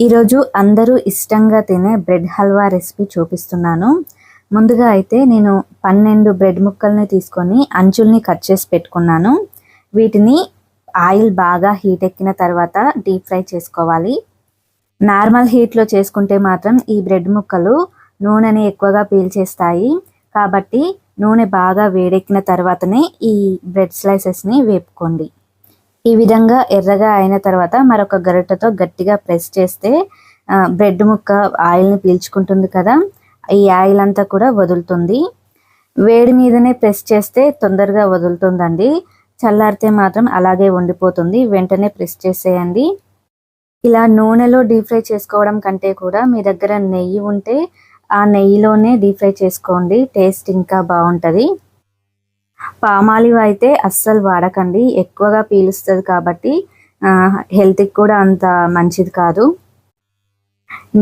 ఈరోజు అందరూ ఇష్టంగా తినే బ్రెడ్ హల్వా రెసిపీ చూపిస్తున్నాను. ముందుగా అయితే నేను పన్నెండు బ్రెడ్ ముక్కల్ని తీసుకొని అంచుల్ని కట్ చేసి పెట్టుకున్నాను. వీటిని ఆయిల్ బాగా హీట్ ఎక్కిన తర్వాత డీప్ ఫ్రై చేసుకోవాలి. నార్మల్ హీట్లో చేసుకుంటే మాత్రం ఈ బ్రెడ్ ముక్కలు నూనెని ఎక్కువగా పీల్చేస్తాయి. కాబట్టి నూనె బాగా వేడెక్కిన తర్వాతనే ఈ బ్రెడ్ స్లైసెస్ని వేపుకోండి. ఈ విధంగా ఎర్రగా అయిన తర్వాత మరొక గరిటెతో గట్టిగా ప్రెస్ చేస్తే బ్రెడ్ ముక్క ఆయిల్ని పీల్చుకుంటుంది కదా ఈ ఆయిల్ అంతా కూడా వదులుతుంది. వేడి మీదనే ప్రెస్ చేస్తే తొందరగా వదులుతుందండి. చల్లారితే మాత్రం అలాగే ఉండిపోతుంది. వెంటనే ప్రెస్ చేసేయండి. ఇలా నూనెలో డీప్ ఫ్రై చేసుకోవడం కంటే కూడా మీ దగ్గర నెయ్యి ఉంటే ఆ నెయ్యిలోనే డీప్ ఫ్రై చేసుకోండి. టేస్ట్ ఇంకా బాగుంటుంది. పామాలివ్ అయితే అస్సలు వాడకండి. ఎక్కువగా పీలుస్తుంది కాబట్టి హెల్త్కి కూడా అంత మంచిది కాదు.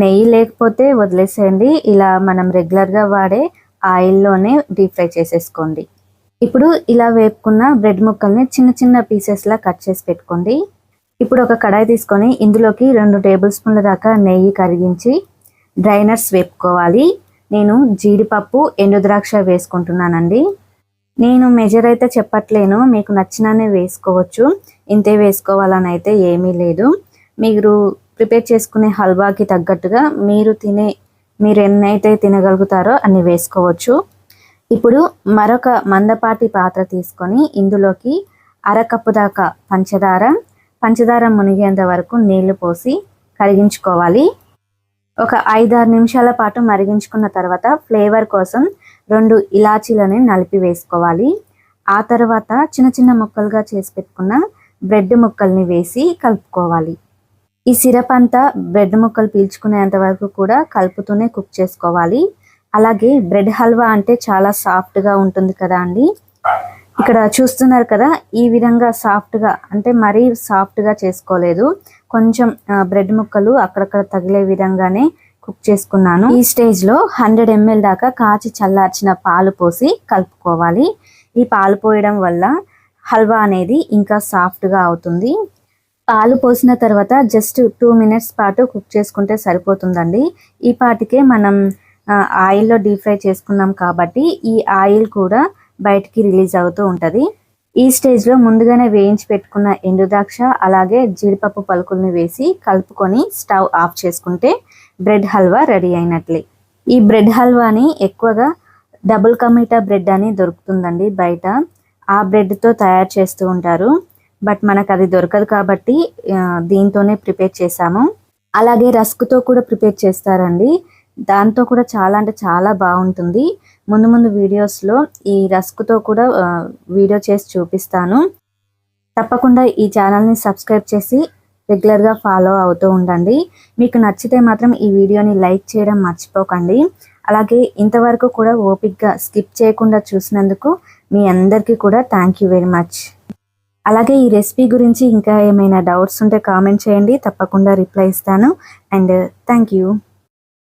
నెయ్యి లేకపోతే వదిలేసేయండి. ఇలా మనం రెగ్యులర్గా వాడే ఆయిల్లోనే డీప్ ఫ్రై చేసేసుకోండి. ఇప్పుడు ఇలా వేపుకున్న బ్రెడ్ ముక్కల్ని చిన్న చిన్న పీసెస్లా కట్ చేసి పెట్టుకోండి. ఇప్పుడు ఒక కడాయి తీసుకొని ఇందులోకి రెండు టేబుల్ స్పూన్ల దాకా నెయ్యి కరిగించి డ్రైనర్స్ వేపుకోవాలి. నేను జీడిపప్పు ఎండుద్రాక్ష వేసుకుంటున్నానండి. నేను మెజర్ అయితే చెప్పట్లేను. మీకు నచ్చిననే వేసుకోవచ్చు. ఇంతే వేసుకోవాలని అయితే ఏమీ లేదు. మీరు ప్రిపేర్ చేసుకునే హల్వాకి తగ్గట్టుగా మీరు తినే మీరు ఎన్నైతే తినగలుగుతారో అన్ని వేసుకోవచ్చు. ఇప్పుడు మరొక మందపాటి పాత్ర తీసుకొని ఇందులోకి అరకప్పు దాకా పంచదార. పంచదార మునిగేంత వరకు నీళ్ళు పోసి కరిగించుకోవాలి. ఒక ఐదారు నిమిషాల పాటు మరిగించుకున్న తర్వాత ఫ్లేవర్ కోసం రెండు ఇలాచీలని నలిపి వేసుకోవాలి. ఆ తర్వాత చిన్న చిన్న ముక్కలుగా చేసి పెట్టుకున్న బ్రెడ్ ముక్కల్ని వేసి కలుపుకోవాలి. ఈ సిరప్ అంతా బ్రెడ్ ముక్కలు పీల్చుకునేంత వరకు కూడా కలుపుతూనే కుక్ చేసుకోవాలి. అలాగే బ్రెడ్ హల్వా అంటే చాలా సాఫ్ట్గా ఉంటుంది కదా అండి? ఇక్కడ చూస్తున్నారు కదా ఈ విధంగా సాఫ్ట్గా అంటే మరీ సాఫ్ట్గా చేసుకోలేదు. కొంచెం బ్రెడ్ ముక్కలు అక్కడక్కడ తగిలే విధంగానే కుక్ చేసుకున్నాను. ఈ స్టేజ్లో హండ్రెడ్ ఎంఎల్ దాకా కాచి చల్లార్చిన పాలు పోసి కలుపుకోవాలి. ఈ పాలు పోయడం వల్ల హల్వా అనేది ఇంకా సాఫ్ట్గా అవుతుంది. పాలు పోసిన తర్వాత జస్ట్ టూ మినిట్స్ పాటు కుక్ చేసుకుంటే సరిపోతుందండి. ఈ పాటికే మనం ఆయిల్లో డీప్ ఫ్రై చేసుకున్నాం కాబట్టి ఈ ఆయిల్ కూడా బయటికి రిలీజ్ అవుతూ ఉంటుంది. ఈ స్టేజ్లో ముందుగానే వేయించి పెట్టుకున్న ఎండుద్రాక్ష అలాగే జీడిపప్పు పలుకుల్ని వేసి కలుపుకొని స్టవ్ ఆఫ్ చేసుకుంటే బ్రెడ్ హల్వా రెడీ అయినట్లే. ఈ బ్రెడ్ హల్వాని ఎక్కువగా డబుల్ కమీటా బ్రెడ్ అని దొరుకుతుందండి బయట. ఆ బ్రెడ్తో తయారు చేస్తూ ఉంటారు. బట్ మనకు అది దొరకదు కాబట్టి దీంతోనే ప్రిపేర్ చేసాము అలాగే రస్క్తో కూడా ప్రిపేర్ చేస్తారండి. దాంతో కూడా చాలా అంటే చాలా బాగుంటుంది. ముందు ముందు వీడియోస్లో ఈ రస్క్తో కూడా వీడియో చేసి చూపిస్తాను. తప్పకుండా ఈ ఛానల్ని సబ్స్క్రైబ్ చేసి రెగ్యులర్గా ఫాలో అవుతూ ఉండండి. మీకు నచ్చితే మాత్రం ఈ వీడియోని లైక్ చేయడం మర్చిపోకండి. అలాగే ఇంతవరకు కూడా ఓపిక్గా స్కిప్ చేయకుండా చూసినందుకు మీ అందరికీ కూడా థ్యాంక్ యూ వెరీ మచ్. అలాగే ఈ రెసిపీ గురించి ఇంకా ఏమైనా డౌట్స్ ఉంటే కామెంట్ చేయండి. తప్పకుండా రిప్లై ఇస్తాను. And thank you.